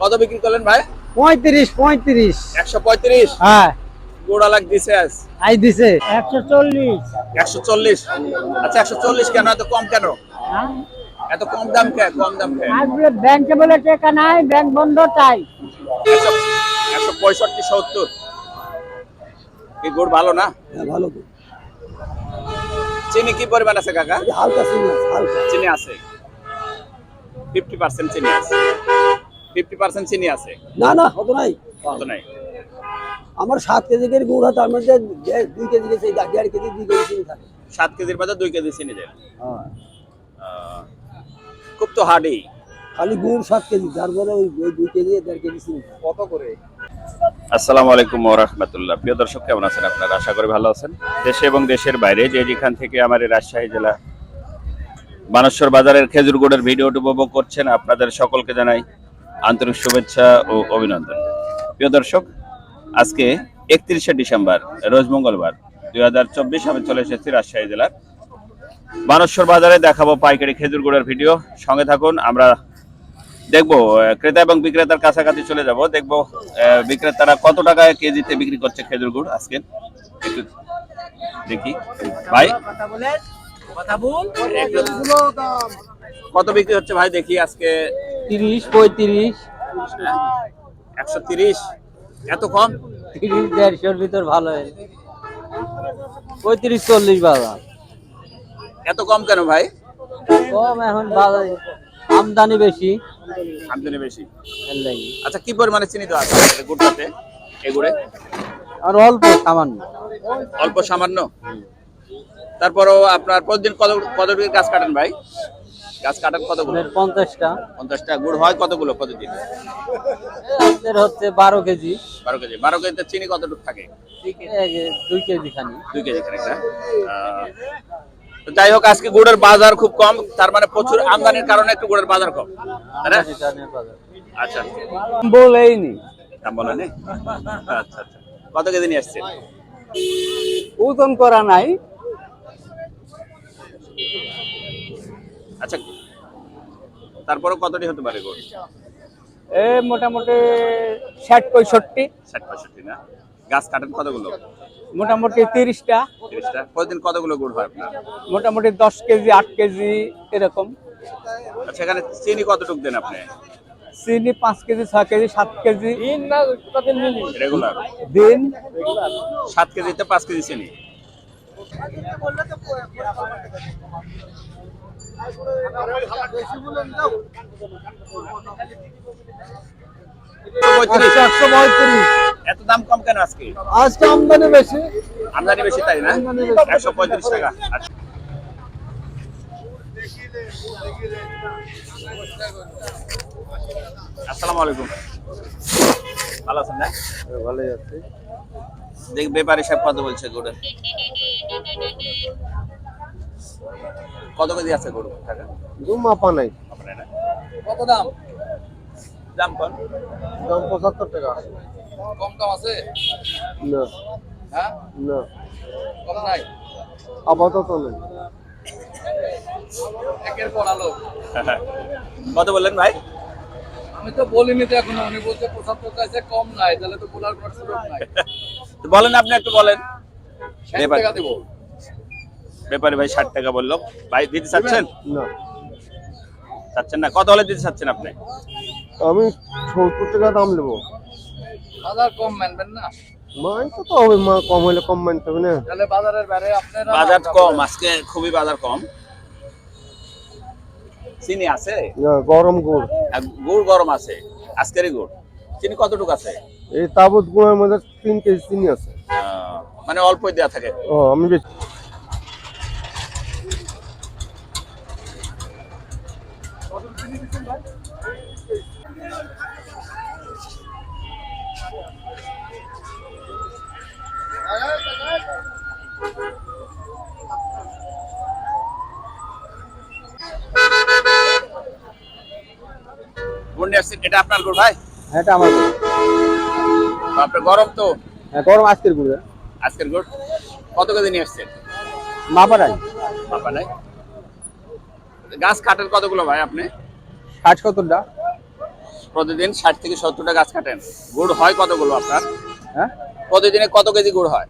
কত বিক্রি করলেন ভাই? পঁয়ত্রিশ পঁয়ত্রিশ। একশো পঁয়ত্রিশ? হ্যাঁ। গোড়া লাগ দিছে আজ। আই দিছে। একশো চল্লিশ। একশো চল্লিশ? আচ্ছা একশো চল্লিশ কেন? এত কম কেন? এত কম দাম কে? কম দাম কে? আর ব্যাংকে বলে টাকা নাই ব্যাংক বন্ধ তাই। একশো একশো পঁয়ষট্টি সত্তর। এই গুড় ভালো না? ভালো চিনি কি পরিমাণ আছে কাকা? হালকা চিনি আছে, হালকা। চিনি আছে। ফিফটি পার্সেন্ট চিনি আছে। ফিফটি পার্সেন্ট চিনি আছে? না না অত নাই। তো নাই। আমার সাত কেজি করে গুড় হয় তার মধ্যে দুই কেজি গেছে দেড় কেজি দুই কেজি চিনি থাকে। সাত কেজির বাজার দুই কেজি চিনি দেন আহ, খুব তো হার্ডি খালি গুড় সাত কেজি তারপরে ওই ওই দুই কেজি দেড় কেজি চিনি কত করে? আসসালামু আলাইকুম ওয়া রাহমাতুল্লাহ। প্রিয় দর্শক কেমন আছেন আপনারা? আশা করি ভালো আছেন। দেশে এবং দেশের বাইরে যে যেখান থেকে আমার এই রাজশাহী জেলা বানেশ্বর বাজারের খেজুর গুড়ের ভিডিওটি উপভোগ করছেন আপনাদের সকলকে জানাই আন্তরিক শুভেচ্ছা ও অভিনন্দন। প্রিয় দর্শক আজকে একত্রিশে ডিসেম্বর রোজ মঙ্গলবার দুই হাজার চব্বিশ আমি চলে এসেছি রাজশাহী জেলার বানেশ্বর বাজারে। দেখাবো পাইকারি খেজুর গুড়ের ভিডিও। সঙ্গে থাকুন আমরা দেখব ক্রেতা এবং বিক্রেতার কাছাকাছি চলে যাব। দেখব বিক্রেতারা কত টাকায় কেজিতে বিক্রি করছে খেজুর গুড় আজকে। একটু দেখি। ভাই কত বিক্রি হচ্ছে ভাই? দেখি আজকে তিরিশ পঁয়ত্রিশ। একশো তিরিশ? এত কম? তিরিশ দেড়শোর ভিতর ভালো হয়। পঁয়ত্রিশ চল্লিশ বাবা এত কম কেন ভাই? কম এখন বাজার আমদানি বেশি। আমদানি বেশি। আচ্ছা কি পরিমাণে চিনি তো আছে গুড়টাতে এই গুড়ে আর অল্প সামান্য। অল্প সামান্য? তারপরও আপনার প্রতিদিন কত কতটুকু গাছ কাটেন ভাই? গাছ কাটেন কতগুলো পঞ্চাশটা। পঞ্চাশটা। গুড় হয় কতগুলো প্রতিদিন? আপনার হচ্ছে বারো কেজি। বারো কেজি। বারো কেজিতে চিনি কতটুকু থাকে? দুই কেজি খানি। দুই কেজি খানিক না? আহ, তো যাই হোক আজকে গুড়ের বাজার খুব কম। তার মানে প্রচুর আমদানির কারণে একটু গুড়ের বাজার কম আচ্ছা। বলেইনি। বলেন? আচ্ছা আচ্ছা। কত কেজি নিয়ে আসছেন? ওজন করা নাই। আচ্ছা তারপরে কতটি হতে পারে গুড় এ মোটামুটি ষাট পঁয়ষট্টি। ষাট পঁয়ষট্টি না? গাছ কাটেন কতগুলো? মোটামুটি তিরিশটা। তিরিশটা? প্রতিদিন কতগুলো গুড় হয় আপনার? মোটামুটি দশ কেজি আট কেজি এরকম। আচ্ছা এখানে চিনি কতটুকু দেন আপনি? চিনি পাঁচ কেজি ছয় কেজি সাত কেজি। রেগুলার দিন। সাত কেজিতে পাঁচ কেজি চিনি? এত দাম কম কেন আজকে? আজকে আমদানি বেশি। আমদানি বেশি তাই না? একশো পঁয়ত্রিশ টাকা। আসসালামু আলাইকুম। ভালো আছেন না? ভালোই আছে। দেখ ব্যাপারী সাহেব কত বলছে গরুর কত কেজি আছে গরু টাকা? দু মাপা নাই। কত দাম? দাম কত? দাম পঁচাত্তর টাকা। কম দাম আছে? না। হ্যাঁ? না। কম নাই? আপাতত নেই। একের পর আলো। কত বললেন ভাই? আমি তো বলিনি তো এখনও। উনি বলছে পঁচাত্তর চাইছে কম নাই। তাহলে তো বলার কোনো সুযোগ নাই। তো বলেন আপনি একটু বলেন। ষাট টাকা দেবো। ব্যাপারী ভাই ষাট টাকা বলল। ভাই দিতে চাচ্ছেন? না। চাচ্ছেন না। কত হলে দিতে চাচ্ছেন আপনি? আমি সত্তর টাকা দাম নেব। বাজার কম মানবেন না। মানতে তো হবে মা কম হলে কম মানতে হবে না। তাহলে বাজারের বাইরে আপনারা বাজার কম আজকে খুবই বাজার কম। চিনি আছে? গরম গুড়। গুড় গরম আছে আজকেরই গুড়। চিনি কতটুকু আছে? এই তাবৎ গুড়ের মধ্যে তিন কেজি চিনি আছে। আহ, মানে অল্পই দেওয়া থাকে। ও আমি এটা আপনার গুড় ভাই? এটা আমার আপনার গরম তো। হ্যাঁ, গরম আজকের গুড়ে। আজকের গুড়? কত কেজি নিয়ে আসছেন? বাবা নাই গাছ কাটেন কতগুলো ভাই আপনি? ষাট সত্তরটা প্রতিদিন ষাট থেকে সত্তরটা গাছ কাটেন। গুড় হয় কতগুলো আপনার? হ্যাঁ? প্রতিদিনে কত কেজি গুড় হয়?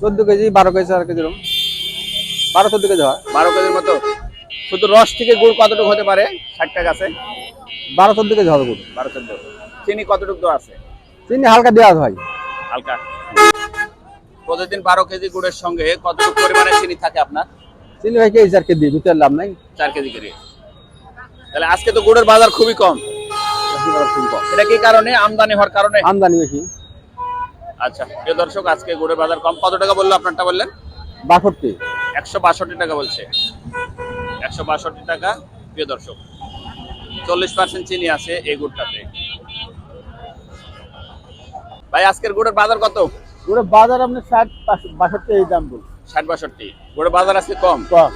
চোদ্দ কেজি বারো কেজি চার কেজি বারো চোদ্দ কেজি হয়। বারো কেজির মতো। শুধু রস থেকে গুড় কতটুকু হতে পারে ষাটটা গাছে? বারো চোদ্দ কেজি হবে গুড়। বারো চোদ্দ চিনি কতটুকু দেওয়া আছে? চিনি হালকা দেওয়া হয় হালকা। প্রতিদিন বারো কেজি গুড়ের সঙ্গে কতটুকু পরিমাণে চিনি থাকে আপনার? চিনি ভাই কেজি চার কেজি দিই দুটো লাভ নাই। চার কেজি করে তাহলে আজকে তো গুড়ের বাজার খুবই কম। এটা কি কারণে? আমদানি হওয়ার কারণে? আমদানি বেশি। আচ্ছা প্রিয় দর্শক আজকে গুড়ের বাজার কম। কত টাকা বলল আপনারটা বললেন? বাষট্টি। একশো বাষট্টি টাকা বলছে। একশো বাষট্টি টাকা প্রিয় দর্শক। চল্লিশ পার্সেন্ট চিনি আছে এই গুড়টাতে। ভাই আজকের গুড়ের বাজার কত? পুরো বাজার আপনি ষাট বাষট্টি এই দাম বল ষাট বাষট্টি। গুড়ের বাজার আজকে কম? কম।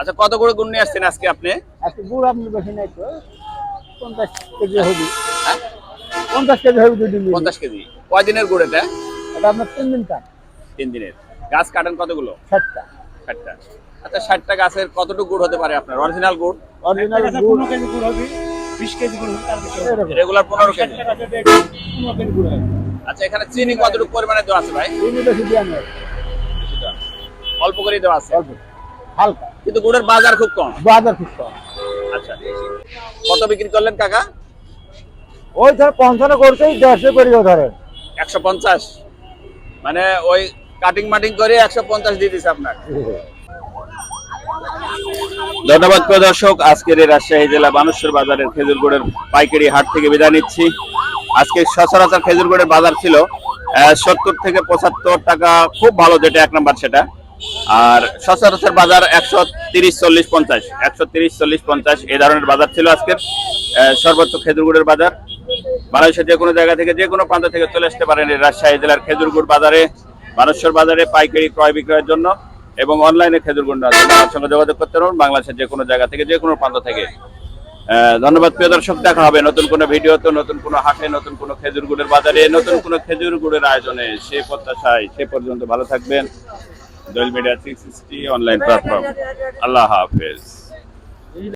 আচ্ছা কত করে গুড় নিয়ে আসছেন আজকে আপনি? আজকে গুড় আপনি বেশি নাই তো। পঞ্চাশ কেজি হবে হ্যাঁ? পঞ্চাশ কেজি হবে দুই দিন পঞ্চাশ কেজি। কয়দিনের গুড় এটা? এটা আপনার তিন দিন কান তিন দিনের। গাছ কাটেন কতগুলো? ষাটটা। ষাটটা। আচ্ছা ষাটটা গাছের কতটুকু গুড় হতে পারে আপনার? অরিজিনাল গুড়? অরিজিনাল গুড়। এরকম। রেগুলার পনেরো কেজি। পনেরো কেজি গুড় হয় আচ্ছা এখানে চিনি কতটুকু পরিমাণে দেওয়া আছে ভাই? চিনি বেশি দেওয়া নেই। অল্প করে দেওয়া আছে? অল্প। হালকা। কিন্তু গুড়ের বাজার খুব কম। বাজার খুব কম। আচ্ছা কত বিক্রি করলেন কাকা? ওই ধর পঞ্চান্ন করতেই দেড়শো করিও ধরেন একশো পঞ্চাশ? মানে ওই কাটিং মাটিং করে একশো পঞ্চাশ দিয়ে দিছে আপনার। ধন্যবাদ প্রিয় দর্শক আজকের এই রাজশাহী জেলা বানেশ্বর বাজারের খেজুর গুড়ের পাইকারি হাট থেকে বিদায় নিচ্ছি। আজকে সচরাচর খেজুর গুড়ের বাজার ছিল সত্তর থেকে পঁচাত্তর টাকা খুব ভালো যেটা এক নম্বর সেটা। আর সচরাচর বাজার একশো তিরিশ চল্লিশ পঞ্চাশ, একশো তিরিশ চল্লিশ পঞ্চাশ, এই ধরনের বাজার ছিল আজকের। সর্বোচ্চ খেজুর গুড়ের বাজার। বাংলাদেশের যে কোনো জায়গা থেকে, যে কোনো প্রান্ত থেকে চলে আসতে পারেন রাজশাহী জেলার খেজুর গুড় বাজারে, বানেশ্বর বাজারে পাইকারি ক্রয় বিক্রয়ের জন্য এবং অনলাইনে খেজুর গুড় নেওয়ার জন্য আমার সঙ্গে যোগাযোগ করতে পারবেন বাংলাদেশের যে কোনো জায়গা থেকে, যে কোনো প্রান্ত থেকে। ধন্যবাদ প্রিয় দর্শক, দেখা হবে নতুন কোনো ভিডিওতে, নতুন কোনো হাটে, নতুন কোনো খেজুর গুড়ের বাজারে, নতুন কোনো খেজুর গুড়ের আয়োজনে। সে প্রত্যাশায় সে পর্যন্ত ভালো থাকবেন। দল media three sixty online platform আল্লাহ হাফেজ।